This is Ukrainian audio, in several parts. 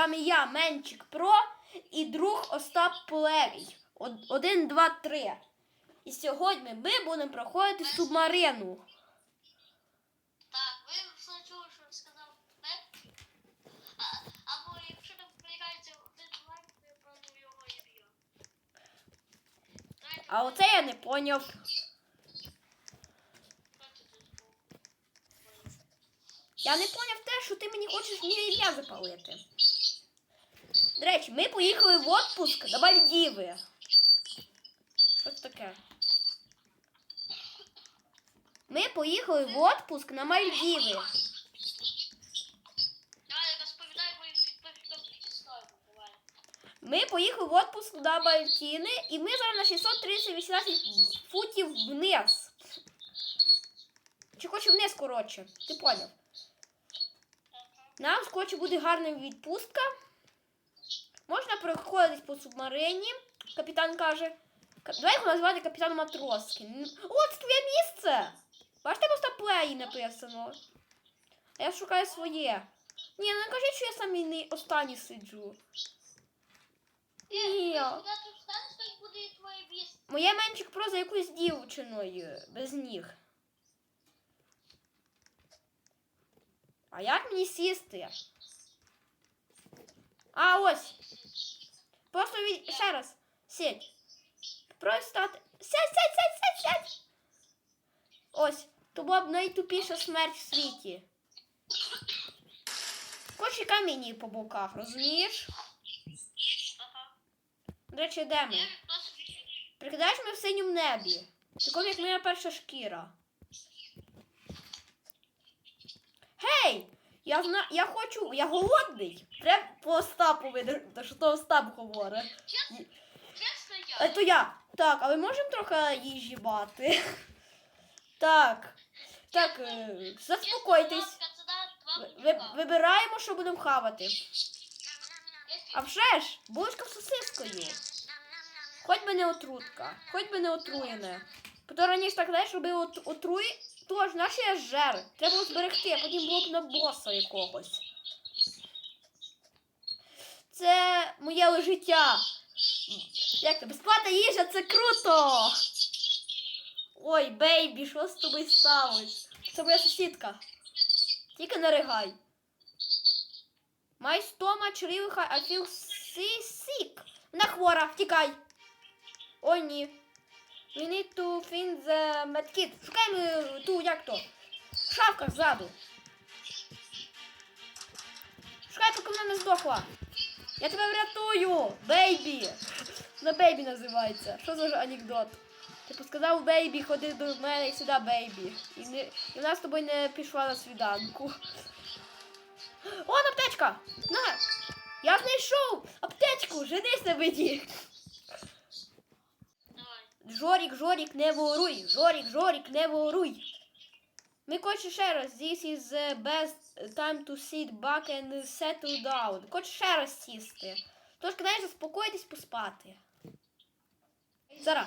вами я, Менчик Про, і друг Остап Полевій. Од- Один, два, три. І сьогодні ми будемо проходити субмарину. Так, ви чули, що сказав не? Або якщо там приїжджається один лайк, то я пробую його і б'ю. Давайте, А оце я не поняв. Я не поняв те, що ти мені хочеш моє ім'я запалити. До речі, ми поїхали в отпуск на Мальдіви. Що це таке? Ми поїхали в отпуск на Мальдіви. Ми поїхали в отпуск на Мальтіни, і ми зараз на 630-18 футів вниз. Чи хочу вниз, коротше. Ти поняв? Нам скоріше буде гарна відпустка. Можна проходитись по субмарині. Капітан каже. Ка- Давай його назвати капітан Матроски. Н- О, це твоє місце! Бачите, просто плеї написано. А я шукаю своє. Ні, ну не кажіть, що я самі не останній сиджу. Ні. Ти куди ти встанеш, так буде і твоє місце. Моє менчик про за якоюсь дівчиною без ніг. А як мені сісти? А ось. Просто від... ще раз. Сідь. Просто стати. Сядь, сядь, сядь, сядь, сядь. Ось. То була б найтупіша смерть в світі. Кочі камінні по боках, розумієш? Ага. До речі, де ми? Прикидаєш ми в синьому небі. Такому, як моя перша шкіра. Гей! Я зна... я хочу, я голодний. Треба по Остапу видати, що то Остап говорить. Чесно, чесно я. то я. Так, а ми можемо трохи їжі бати? Так. Так, е, заспокойтесь. Ви, вибираємо, що будемо хавати. А вже ж, булочка з сосискою. Хоч би не отрутка, хоч би не отруєне. Бо раніше так знаєш, робив от, отруй, тож наш я жер. Треба було зберегти, а потім було б на боса якогось. Це моє життя. Як це? Безплатна їжа, це круто! Ой, бейбі, що з тобою сталося? Це моя сусідка. Тільки не ригай. Stomach really high. I feel si- Вона хвора, втікай. О, ні. We need to find the medkit. Шукаємо е, ту, як то. Шавка ззаду. Шукай, поки вона не здохла. Я тебе врятую, бейбі. На бейбі називається. Що за анекдот? Типу сказав бейбі, ходи до мене і сюди, бейбі. І, не, і вона з тобою не пішла на свіданку. О, аптечка! На! Я знайшов аптечку! Женись на мені! Жорік, Жорік, не воруй! Жорік, Жорік, не воруй! Ми хочемо ще раз. This is the best time to sit back and settle down. Хочу ще раз сісти. Тож, знаєш, заспокоїтись, поспати. Зараз.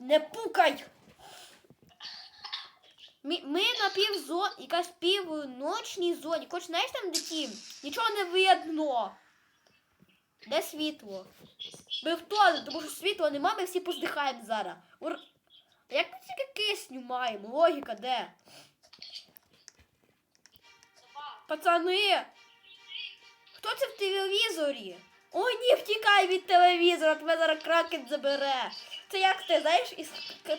Не пукай! Ми, ми на півзоні, якась півночній зоні. Хоч знаєш там де ті? Нічого не видно. Де світло? Ми в туалет, тому що світла нема, ми всі поздихаємо зараз. Ур... Та Як ми тільки кисню маємо? Логіка де? Пацани! Хто це в телевізорі? О, ні, втікай від телевізора, тебе зараз кракен забере. Це як ти, знаєш, із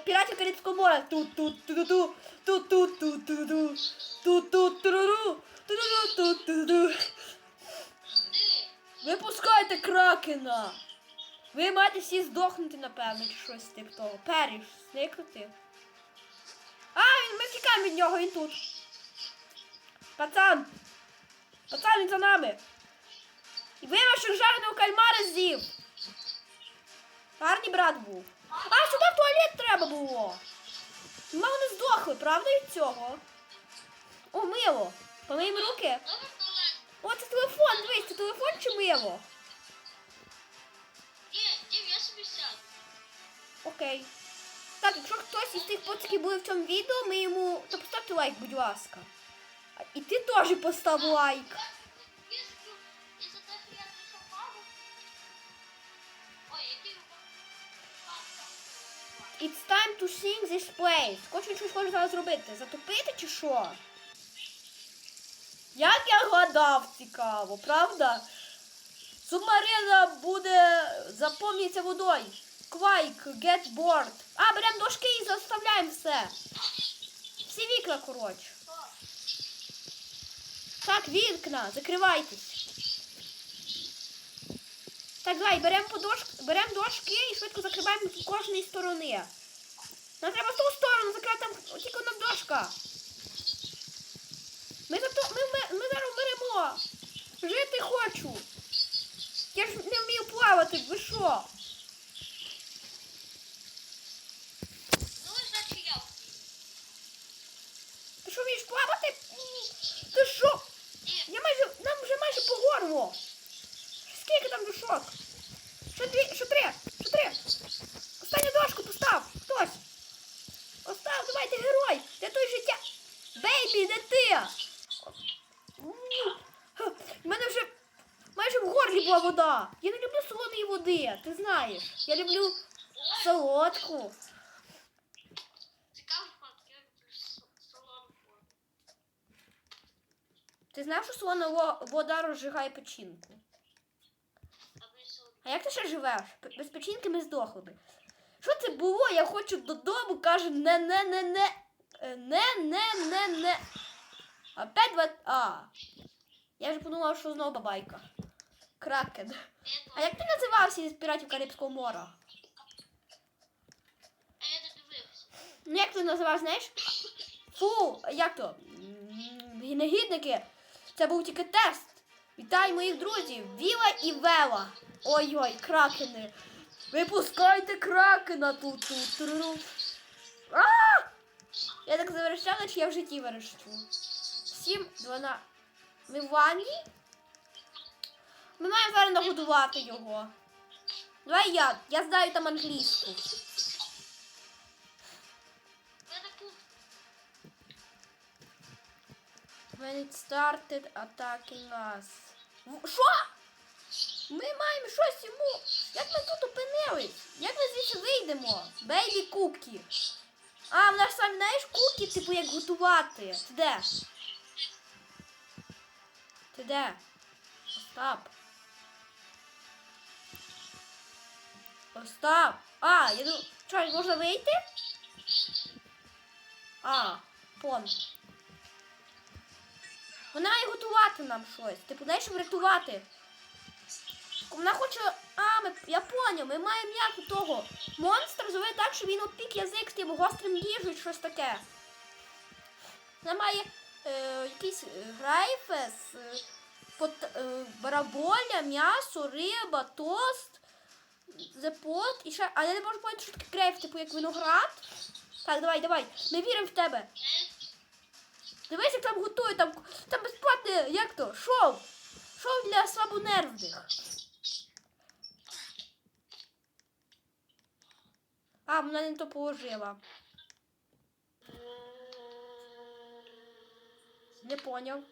піратів Карибського моря. тут тут ту ту тут тут тут ту ту тут тут туруру тут тут ту Ти. Випускайте кракена! Ви маєте всі здохнути, напевно, чи щось типу того. Періш, зникнути. А, він, ми втікаємо від нього, він тут. Пацан! Пацан, він за нами! І вимашок жареного кальмара з'їв! Гарний брат був. А, сюди в туалет треба було! Ми вони здохли, правда від цього? О, мило! Помиємо руки? Оце телефон, дивись, це телефон чи мило? Ні, Дім, я собі сяду. Окей. Так, якщо хтось із тих поціків були в цьому відео, ми йому... То поставте лайк, будь ласка. І ти теж постав лайк. It's time to sing this place. Хочу щось хочу зараз зробити. Затопити чи що? Як я гадав, цікаво, правда? Субмарина буде заповнюється водою. Квайк, get bored. А, беремо дошки і заставляємо все. Всі вікна, коротше. Так, вікна, закривайтесь. Так, давай, беремо подош... берем дошки і швидко закриваємо з кожної сторони. Нам треба з ту сторону закривати там тільки одна дошка. Ми, зато... ми, ми, ми зараз беремо. Жити хочу. Я ж не вмію плавати, ви що? Ну, значить я. Ти що вмієш плавати? Ти що? Я майже, нам вже майже по горло. Скільки там душок? Ще дві, ще три, ще три. Останню дошку постав. Хтось. Постав, давай, ти герой. Той життя? Бейбі, де ти? У мене вже майже в горлі була вода. Я не люблю солоної води, ти знаєш. Я люблю солодку. Ти знаєш, що солона вода розжигає печінку? А як ти ще живеш? Без печінки ми здохли би. Що це було? Я хочу додому, каже, не, не, не, не. Е, Не, не, не, не. Опять два. А. Я вже подумала, що знову бабайка. Кракен. А як ти називався із піратів Карибського моря? А я не дивився. Ну як ти називав, знаєш? Фу, як то? Негідники. Це був тільки тест. Вітаю моїх друзів. Віла і Вела. Ой-ой, кракени. Випускайте кракена тут тут. А! Я так заверещала, чи я в житті верещу. Сім, двана. Ми в ванні? Ми маємо зараз нагодувати його. Давай я. Я знаю там англійську. When it started attacking us. Що? Ми маємо щось йому. Як ми тут опинились? Як ми звідси вийдемо? Бейбі кукі. А, в нас сам знаєш кукі, типу як готувати. Ти де? Ти де? Остап. Остап. А, я думаю, що, можна вийти? А, пон. Вона має готувати нам щось. Типу, знаєш, врятувати. Вона хоче. А, ми... я поняв, ми маємо як того. Монстр зробити так, щоб він опік язик з тим гострим їжею, щось таке. Вона має е, якийсь грайфес, е, е, бараболя, м'ясо, риба, тост, зепот і ще. А я не можу поняти, що таке грейп, типу як виноград. Так, давай, давай. Ми віримо в тебе. Дивись, як там готують, там, там безплатне, як то, шоу. Шоу для слабонервних. А, вона не то положила. Не поняв.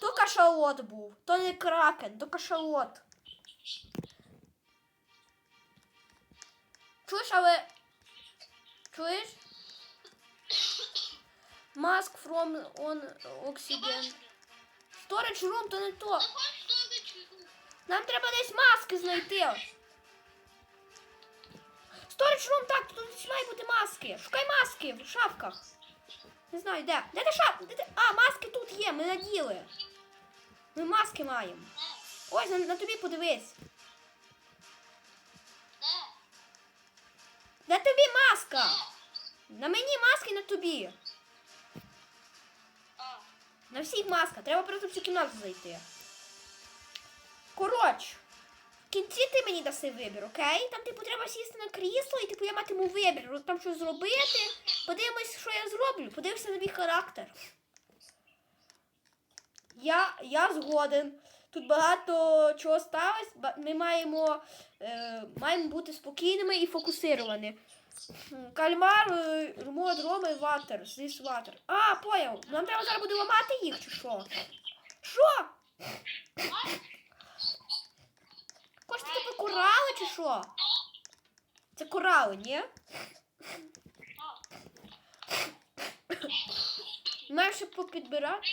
То кашалот був, то не кракен, то кашалот. Чуєш, але. Чуєш? Mask from on oxygen. Storage room то не то. Нам треба десь маски знайти. Storage room, так, тут має бути маски. Шукай маски в шафках. Не знаю, де. Де ти шапка? Де ти? А, маски тут є, ми наділи. Ми маски маємо. Ось, на, на тобі подивись. Маска. На мені маски на тобі. На всіх маска. Треба просто в цю кімнату зайти. Коротше, в кінці ти мені даси вибір, окей? Там, типу, треба сісти на крісло і типу я матиму вибір. Там щось зробити. Подивимось, що я зроблю. Подивимося на мій характер. Я, я згоден. Тут багато чого сталося. Ми маємо, е, маємо бути спокійними і фокусировані. Кальмар, е, мод, роми, ватер, зіс ватер. А, поняв. Нам треба зараз буде ламати їх чи що? Що? Хочете типу корали чи що? Це корали, ні? Маєш ще попідбирати.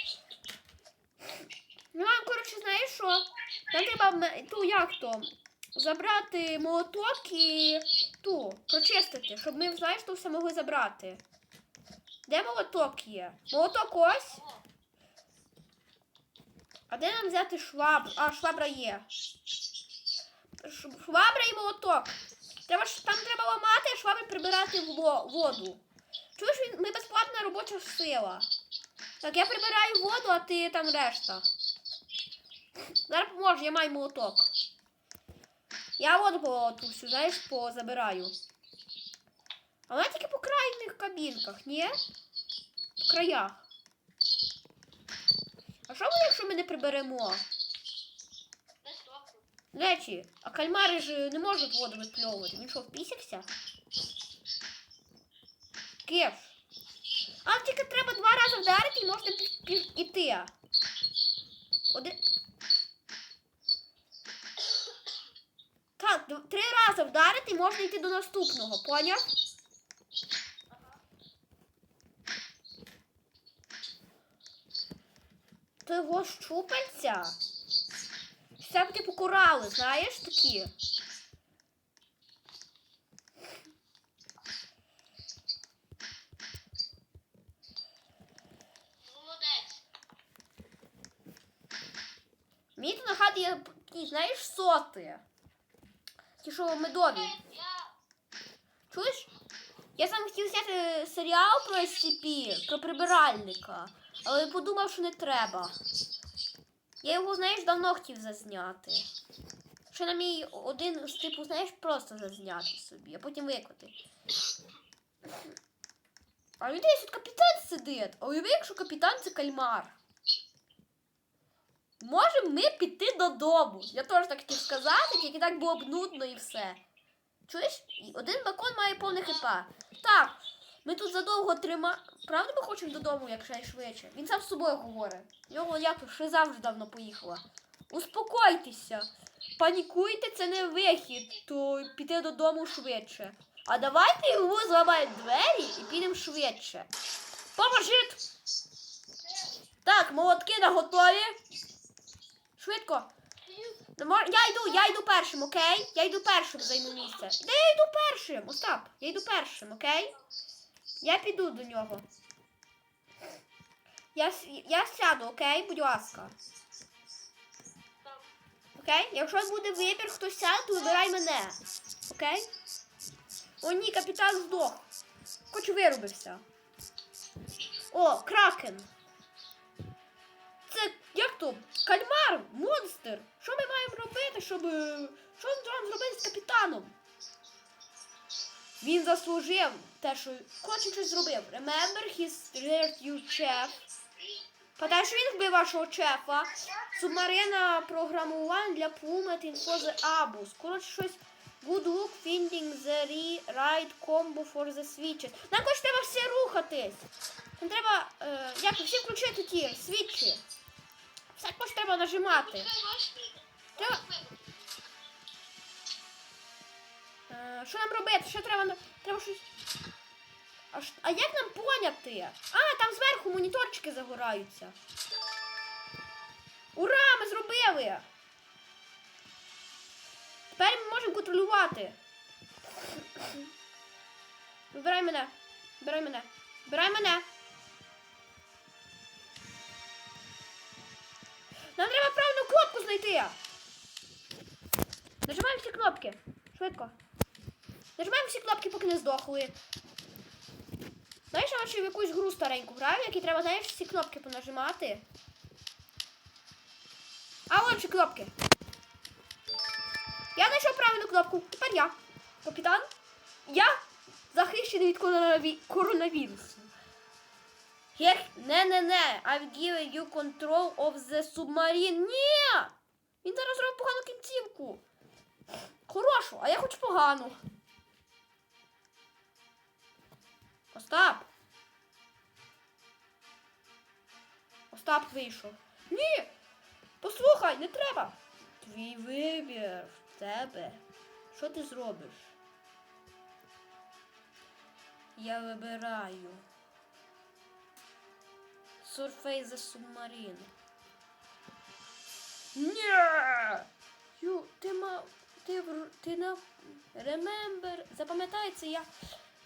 Ну, коротше, знаєш що? Нам треба ту як то забрати молоток і ту прочистити, щоб ми, знаєш, то все могли забрати. Де молоток є? Молоток ось. А де нам взяти швабру? А, швабра є. Швабра і молоток. Треба там треба ламати, а швабри прибирати в воду. Чуєш, ми безплатна робоча сила. Так, я прибираю воду, а ти там решта. Зараз поможу, я маю молоток. Я воду по ту всю, знаєш, позабираю. А вона тільки по крайніх кабінках, ні? По краях. А що буде, якщо ми не приберемо? Речі, а кальмари ж не можуть воду випльовувати. Він що, впісявся? Кеш. А тільки треба два рази вдарити і можна пі- пі- Один. Так, три рази вдарити і можна йти до наступного, поняв? То його щупальця? Це б типу корали, знаєш такі? Молодець. Мені нагадує знаєш, соти. Медові. Я Чуєш? Я сам хотів зняти серіал про SCP, про прибиральника, але подумав, що не треба. Я його, знаєш, давно хотів зазняти. Ще на мій один з типу, знаєш, просто зазняти собі, а потім виклати. А людей тут капітан сидить. А уяви, якщо капітан це кальмар. Можемо ми піти додому. Я теж так хотів сказати, тільки так було б нудно і все. Чуєш? Один бакон має повне хп. Так, ми тут задовго трима. Правда ми хочемо додому, як ще швидше? Він сам з собою говорить. Його як ще завжди давно поїхала. Успокойтеся. Панікуйте, це не вихід, то піти додому швидше. А давайте йому зламаємо двері і підемо швидше. Поможіть! Так, молотки на готові. Швидко. Я йду, я йду першим, окей? Я йду першим займу місце. Де я йду першим? Остап, я йду першим, окей? Я піду до нього. Я, я сяду, окей? Будь ласка. Окей? Якщо буде вибір, хто сяде, то вибирай мене. Окей? О, ні, капітан здох. Хоч вирубився. О, кракен. Як то? Кальмар, монстр. Що ми маємо робити, щоб. е, Що ми маємо зробити з капітаном? Він заслужив те, що хоче щось зробив. Remember his hurt you chef. Пам'ятаєш, що він вбив вашого чефа? Субмарина програмування для Plummet in for the Abus. Коротше, щось Good luck finding the right combo for the switches. Нам хоч треба всі рухатись. Нам треба, е, як всі включити ті свічі. Хоч треба нажимати. Треба- що нам робити? Що треба? Треба щось. А як нам поняти? А, там зверху моніторчики загораються. Ура! Ми зробили! Тепер ми можемо контролювати. Вибирай мене. Вибирай мене. Вибирай мене. Нам треба правильну кнопку знайти. Нажимаємо всі кнопки. Швидко. Нажимаємо всі кнопки, поки не здохли. Знаєш, я ще в якусь гру стареньку граю, в якій треба, знаєш, всі кнопки понажимати. А от ще кнопки. Я знайшов правильну кнопку. Тепер я. Капітан. Я захищений від коронаві... коронавірусу. Гех, не-не-не. I've given you control of the submarine. Ні! Він зараз зробив погану кінцівку. Хорошу, а я хочу погану. Остап. Остап вийшов. Ні! Послухай, не треба. Твій вибір в тебе. Що ти зробиш? Я вибираю. Surface Submarine. Ні! Ю, ти мав. Ти, ти на. Remember. Запам'ятається, я.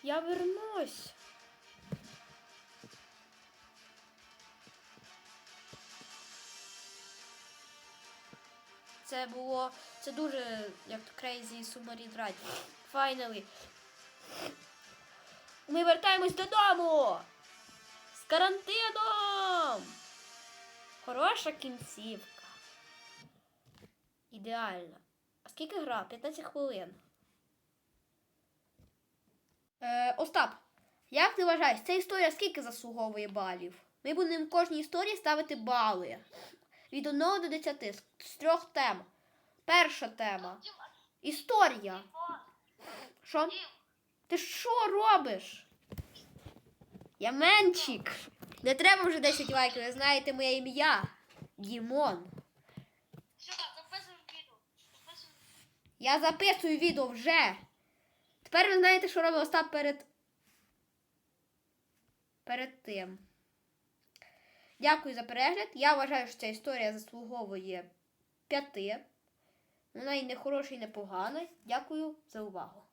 Я вернусь. Це було. Це дуже як то Crazy Submarine Ride. Finally. Ми вертаємось додому! Карантином! Хороша кінцівка. Ідеально. А скільки гра? 15 хвилин. Е, Остап, як ти вважаєш, ця історія скільки заслуговує балів? Ми будемо в кожній історії ставити бали. Від 1 до 10 з- з трьох тем. Перша тема. Історія. Що? Ти що робиш? Я менчик. Не треба вже 10 лайків, ви знаєте моє ім'я. Дімон. Все, записуємо відео. Записуємо. Я записую відео вже. Тепер ви знаєте, що робив Остап перед. Перед тим. Дякую за перегляд. Я вважаю, що ця історія заслуговує п'яти. Вона і не хороша, і не погана. Дякую за увагу.